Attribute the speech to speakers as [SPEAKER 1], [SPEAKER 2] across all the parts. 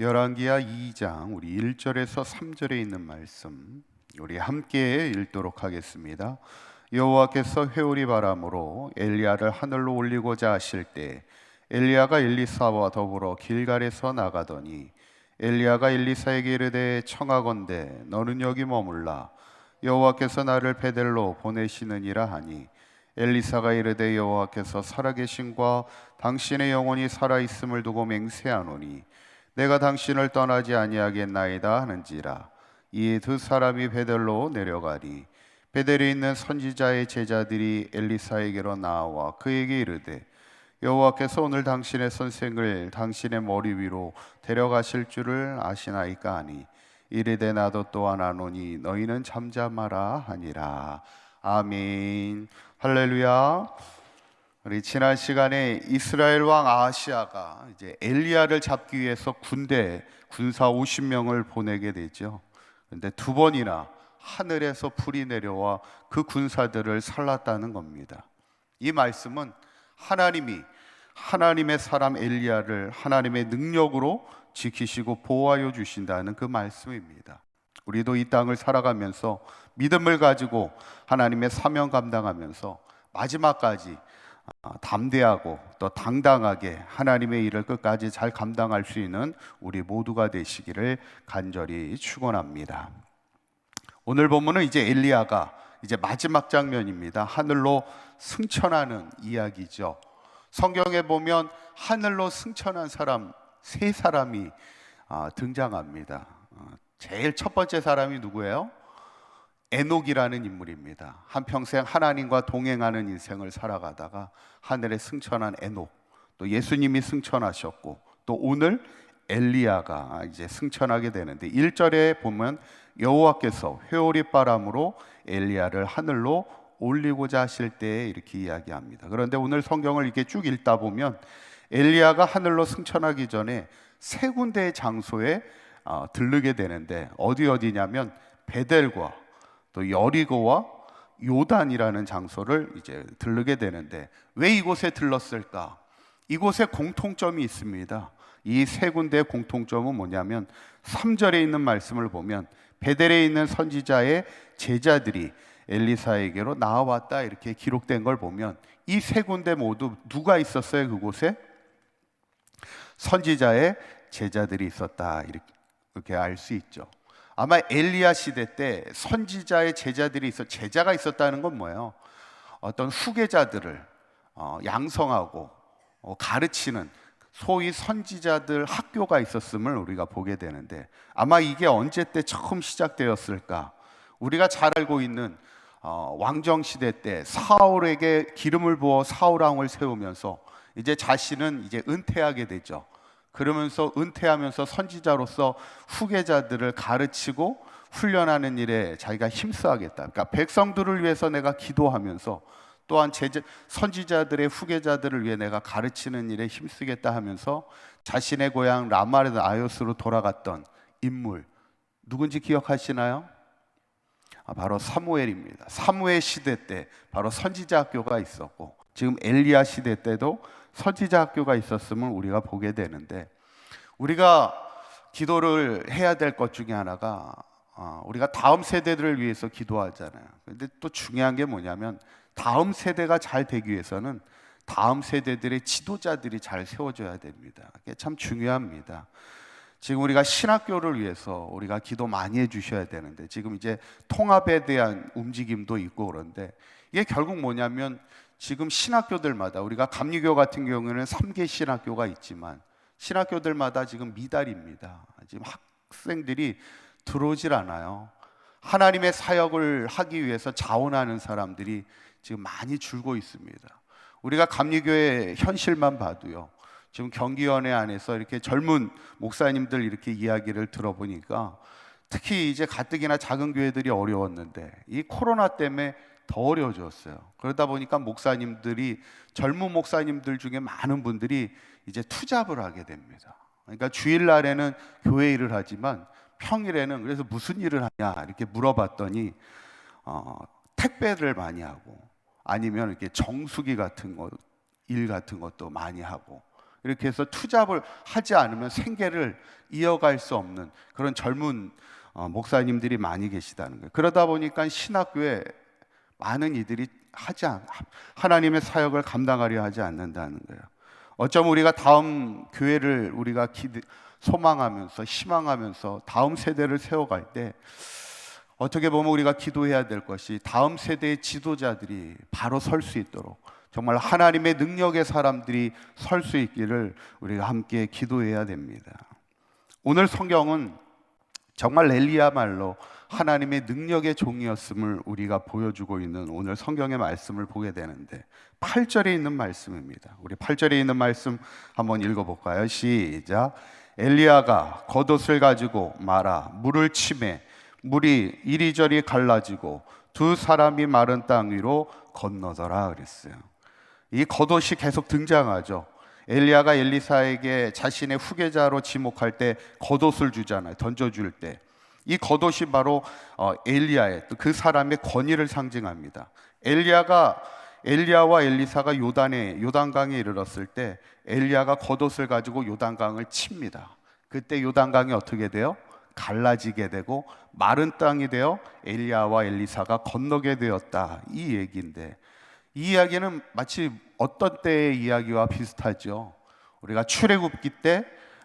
[SPEAKER 1] 열왕기하 2장 우리 1절에서 3절에 있는 말씀 우리 함께 읽도록 하겠습니다. 여호와께서 회오리 바람으로 엘리야를 하늘로 올리고자 하실 때 엘리야가 엘리사와 더불어 길갈에서 나가더니 엘리야가 엘리사에게 이르되 청하건대 너는 여기 머물라 여호와께서 나를 베델로 보내시느니라 하니 엘리사가 이르되 여호와께서 살아계심과 당신의 영혼이 살아 있음을 두고 맹세하노니 내가 당신을 떠나지 아니하겠나이다 하는지라. 이에 두 사람이 베델로 내려가니 베델에 있는 선지자의 제자들이 엘리사에게로 나와 그에게 이르되 여호와께서 오늘 당신의 선생을 당신의 머리 위로 데려가실 줄을 아시나이까 하니 이르되 나도 또한 아노니 너희는 잠잠하라 하니라. 아멘. 할렐루야 우리 지난 시간에 이스라엘 왕 아하시아가 이제 엘리야를 잡기 위해서 군대 군사 50명을 보내게 되죠. 근데 두 번이나 하늘에서 불이 내려와 그 군사들을 살랐다는 겁니다. 이 말씀은 하나님이 하나님의 사람 엘리야를 하나님의 능력으로 지키시고 보호하여 주신다는 그 말씀입니다. 우리도 이 땅을 살아가면서 믿음을 가지고 하나님의 사명 감당하면서 마지막까지 아, 담대하고 또 당당하게 하나님의 일을 끝까지 잘 감당할 수 있는 우리 모두가 되시기를 간절히 축원합니다. 오늘 본문은 이제 엘리야가 이제 마지막 장면입니다. 하늘로 승천하는 이야기죠. 성경에 보면 하늘로 승천한 사람 세 사람이 아, 등장합니다. 어, 제일 첫 번째 사람이 누구예요? 에녹이라는 인물입니다. 한평생 하나님과 동행하는 인생을 살아가다가 하늘에 승천한 에녹, 또 예수님이 승천하셨고, 또 오늘 엘리야가 이제 승천하게 되는데 1절에 보면 여호와께서 회오리 바람으로 엘리야를 하늘로 올리고자 하실 때 이렇게 이야기합니다. 그런데 오늘 성경을 이렇게 쭉 읽다 보면 엘리야가 하늘로 승천하기 전에 세 군데의 장소에 어, 들르게 되는데 어디 어디냐면 베델과 또 여리고와 요단이라는 장소를 이제 들르게 되는데 왜 이곳에 들렀을까? 이곳에 공통점이 있습니다. 이 세 군데의 공통점은 뭐냐면 3절에 있는 말씀을 보면 베델에 있는 선지자의 제자들이 엘리사에게로 나와왔다 이렇게 기록된 걸 보면 이 세 군데 모두 누가 있었어요 그곳에? 선지자의 제자들이 있었다 이렇게 알 수 있죠. 아마 엘리야 시대 때 선지자의 제자들이 있어 제자가 있었다는 건 뭐예요? 어떤 후계자들을 어, 양성하고 어, 가르치는 소위 선지자들 학교가 있었음을 우리가 보게 되는데 아마 이게 언제 때 처음 시작되었을까? 우리가 잘 알고 있는 어, 왕정 시대 때 사울에게 기름을 부어 사울 왕을 세우면서 이제 자신은 이제 은퇴하게 되죠. 그러면서 은퇴하면서 선지자로서 후계자들을 가르치고 훈련하는 일에 자기가 힘써하겠다. 그러니까 백성들을 위해서 내가 기도하면서 또한 제자, 선지자들의 후계자들을 위해 내가 가르치는 일에 힘쓰겠다 하면서 자신의 고향 라마르 아요스로 돌아갔던 인물 누군지 기억하시나요? 아, 바로 사무엘입니다. 사무엘 시대 때 바로 선지자 학교가 있었고 지금 엘리야 시대 때도 선지자 학교가 있었음을 우리가 보게 되는데 우리가 기도를 해야 될 것 중에 하나가 어, 우리가 다음 세대들을 위해서 기도하잖아요. 근데 또 중요한 게 뭐냐면 다음 세대가 잘 되기 위해서는 다음 세대들의 지도자들이 잘 세워져야 됩니다. 그게 참 중요합니다. 지금 우리가 신학교를 위해서 우리가 기도 많이 해주셔야 되는데 지금 이제 통합에 대한 움직임도 있고 그런데 이게 결국 뭐냐면 지금 신학교들마다 우리가 감리교 같은 경우에는 3개 신학교가 있지만 신학교들마다 지금 미달입니다. 지금 학생들이 들어오질 않아요. 하나님의 사역을 하기 위해서 자원하는 사람들이 지금 많이 줄고 있습니다. 우리가 감리교의 현실만 봐도요. 지금 경기원회 안에서 이렇게 젊은 목사님들 이렇게 이야기를 들어보니까 특히 이제 가뜩이나 작은 교회들이 어려웠는데 이 코로나 때문에 더 어려워졌어요. 그러다 보니까 목사님들이 젊은 목사님들 중에 많은 분들이 이제 투잡을 하게 됩니다. 그러니까 주일날에는 교회 일을 하지만 평일에는 그래서 무슨 일을 하냐 이렇게 물어봤더니 어, 택배를 많이 하고 아니면 이렇게 정수기 같은 거, 일 같은 것도 많이 하고 이렇게 해서 투잡을 하지 않으면 생계를 이어갈 수 없는 그런 젊은 어, 목사님들이 많이 계시다는 거예요. 그러다 보니까 신학교에 많은 이들이 하지 않, 하나님의 사역을 감당하려 하지 않는다는 거예요. 어쩌면 우리가 다음 교회를 우리가 기대, 소망하면서 희망하면서 다음 세대를 세워갈 때 어떻게 보면 우리가 기도해야 될 것이 다음 세대의 지도자들이 바로 설 수 있도록 정말 하나님의 능력의 사람들이 설 수 있기를 우리가 함께 기도해야 됩니다. 오늘 성경은 정말 엘리야말로 하나님의 능력의 종이었음을 우리가 보여주고 있는 오늘 성경의 말씀을 보게 되는데 8절에 있는 말씀입니다. 우리 8절에 있는 말씀 한번 읽어 볼까요? 시작. 엘리야가 겉옷을 가지고 말아 물을 치매 물이 이리저리 갈라지고 두 사람이 마른 땅 위로 건너더라 그랬어요. 이 겉옷이 계속 등장하죠. 엘리야가 엘리사에게 자신의 후계자로 지목할 때 겉옷을 주잖아요. 던져줄 때. 이 겉옷이 바로 어, 엘리야의 또그 사람의 권위를 상징합니다. 엘리야가 엘리야와 엘리사가 요단에 요단강에 이르렀을 때 엘리야가 겉옷을 가지고 요단강을 칩니다. 그때 요단강이 어떻게 돼요? 갈라지게 되고 마른 땅이 되어 엘리야와 엘리사가 건너게 되었다. 이 얘기인데 이 이야기는 마치 어떤 때의 이야기와 비슷하죠. 우리가 출애굽기 때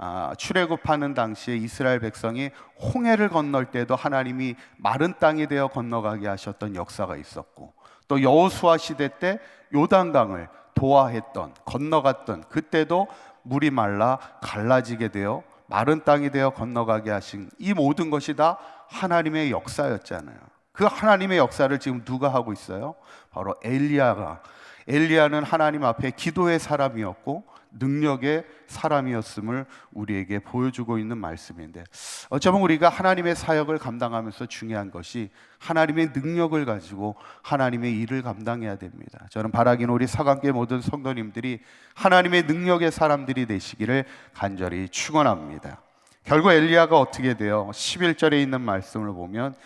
[SPEAKER 1] 아, 출애굽하는 당시에 이스라엘 백성이 홍해를 건널 때도 하나님이 마른 땅이 되어 건너가게 하셨던 역사가 있었고 또 여호수아 시대 때 요단강을 도하했던 건너갔던 그때도 물이 말라 갈라지게 되어 마른 땅이 되어 건너가게 하신 이 모든 것이 다 하나님의 역사였잖아요. 그 하나님의 역사를 지금 누가 하고 있어요? 바로 엘리야가 엘리야는 하나님 앞에 기도의 사람이었고 능력의 사람이었음을 우리에게 보여주고 있는 말씀인데 어쩌면 우리가 하나님의 사역을 감당하면서 중요한 것이 하나님의 능력을 가지고 하나님의 일을 감당해야 됩니다. 저는 바라기는 우리 사관계 모든 성도님들이 하나님의 능력의 사람들이 되시기를 간절히 축원합니다. 결국 엘리야가 어떻게 돼요? 11절에 있는 말씀을 보면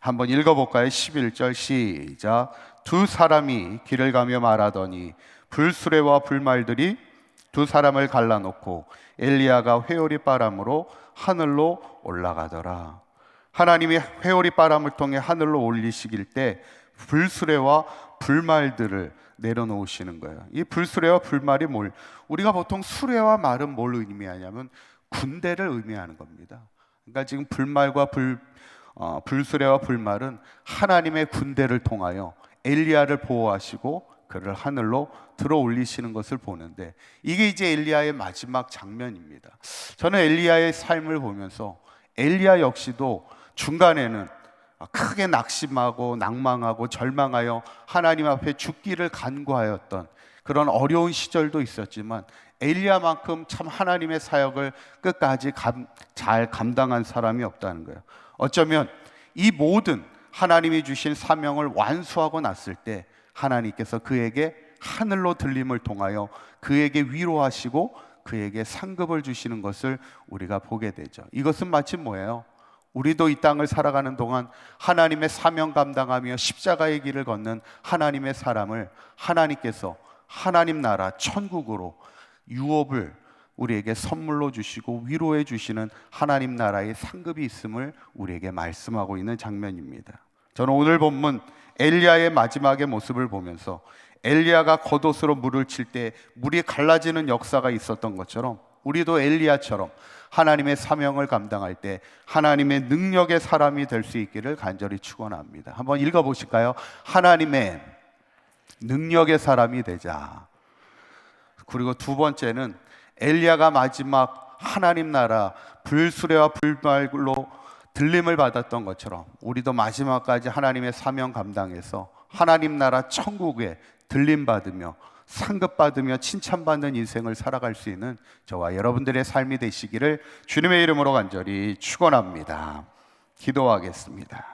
[SPEAKER 1] 한번 읽어볼까요? 11절 시작. 두 사람이 길을 가며 말하더니 불수레와 불말들이 두 사람을 갈라놓고 엘리야가 회오리 바람으로 하늘로 올라가더라. 하나님이 회오리 바람을 통해 하늘로 올리시길 때 불수레와 불말들을 내려놓으시는 거예요. 이 불수레와 불말이 뭘? 우리가 보통 수레와 말은 뭘 의미하냐면 군대를 의미하는 겁니다. 그러니까 지금 불말과 불 어, 불수레와 불말은 하나님의 군대를 통하여 엘리야를 보호하시고 그를 하늘로 들어 올리시는 것을 보는데 이게 이제 엘리야의 마지막 장면입니다. 저는 엘리야의 삶을 보면서 엘리야 역시도 중간에는 크게 낙심하고 낭망하고 절망하여 하나님 앞에 죽기를 간구하였던 그런 어려운 시절도 있었지만 엘리야만큼 참 하나님의 사역을 끝까지 감, 잘 감당한 사람이 없다는 거예요. 어쩌면 이 모든 하나님이 주신 사명을 완수하고 났을 때 하나님께서 그에게 하늘로 들림을 통하여 그에게 위로하시고 그에게 상급을 주시는 것을 우리가 보게 되죠. 이것은 마치 뭐예요? 우리도 이 땅을 살아가는 동안 하나님의 사명 감당하며 십자가의 길을 걷는 하나님의 사람을 하나님께서 하나님 나라 천국으로 유업을 우리에게 선물로 주시고 위로해 주시는 하나님 나라의 상급이 있음을 우리에게 말씀하고 있는 장면입니다. 저는 오늘 본문 엘리야의 마지막의 모습을 보면서 엘리야가 겉옷으로 물을 칠 때 물이 갈라지는 역사가 있었던 것처럼 우리도 엘리야처럼 하나님의 사명을 감당할 때 하나님의 능력의 사람이 될 수 있기를 간절히 축원합니다. 한번 읽어 보실까요? 하나님의 능력의 사람이 되자. 그리고 두 번째는 엘리야가 마지막 하나님 나라 불수레와 불말로 들림을 받았던 것처럼 우리도 마지막까지 하나님의 사명 감당해서 하나님 나라 천국에 들림 받으며 상급 받으며 칭찬받는 인생을 살아갈 수 있는 저와 여러분들의 삶이 되시기를 주님의 이름으로 간절히 축원합니다. 기도하겠습니다.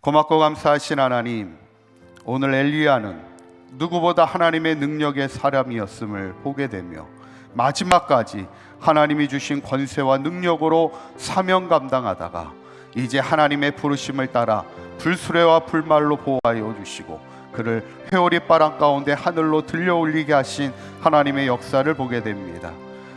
[SPEAKER 1] 고맙고 감사하신 하나님, 오늘 엘리야는 누구보다 하나님의 능력의 사람이었음을 보게 되며 마지막까지 하나님이 주신 권세와 능력으로 사명 감당하다가 이제 하나님의 부르심을 따라 불수레와 불말로 보호하여 주시고 그를 회오리 바람 가운데 하늘로 들려 올리게 하신 하나님의 역사를 보게 됩니다.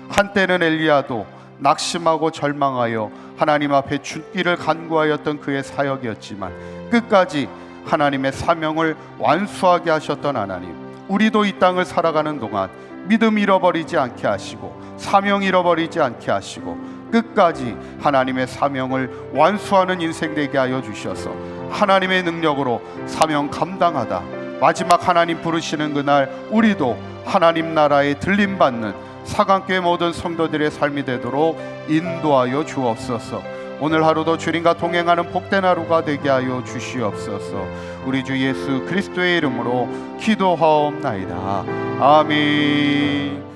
[SPEAKER 1] 한때는 엘리야도 낙심하고 절망하여 하나님 앞에 죽기를 간구하였던 그의 사역이었지만 끝까지 하나님의 사명을 완수하게 하셨던 하나님. 우리도 이 땅을 살아가는 동안 믿음 잃어버리지 않게 하시고 사명 잃어버리지 않게 하시고 끝까지 하나님의 사명을 완수하는 인생 되게 하여 주셔서 하나님의 능력으로 사명 감당하다 마지막 하나님 부르시는 그날 우리도 하나님 나라에 들림 받는 사강교회 모든 성도들의 삶이 되도록 인도하여 주옵소서. 오늘 하루도 주님과 동행하는 복된 하루가 되게 하여 주시옵소서. 우리 주 예수 그리스도의 이름으로 기도하옵나이다. 아멘.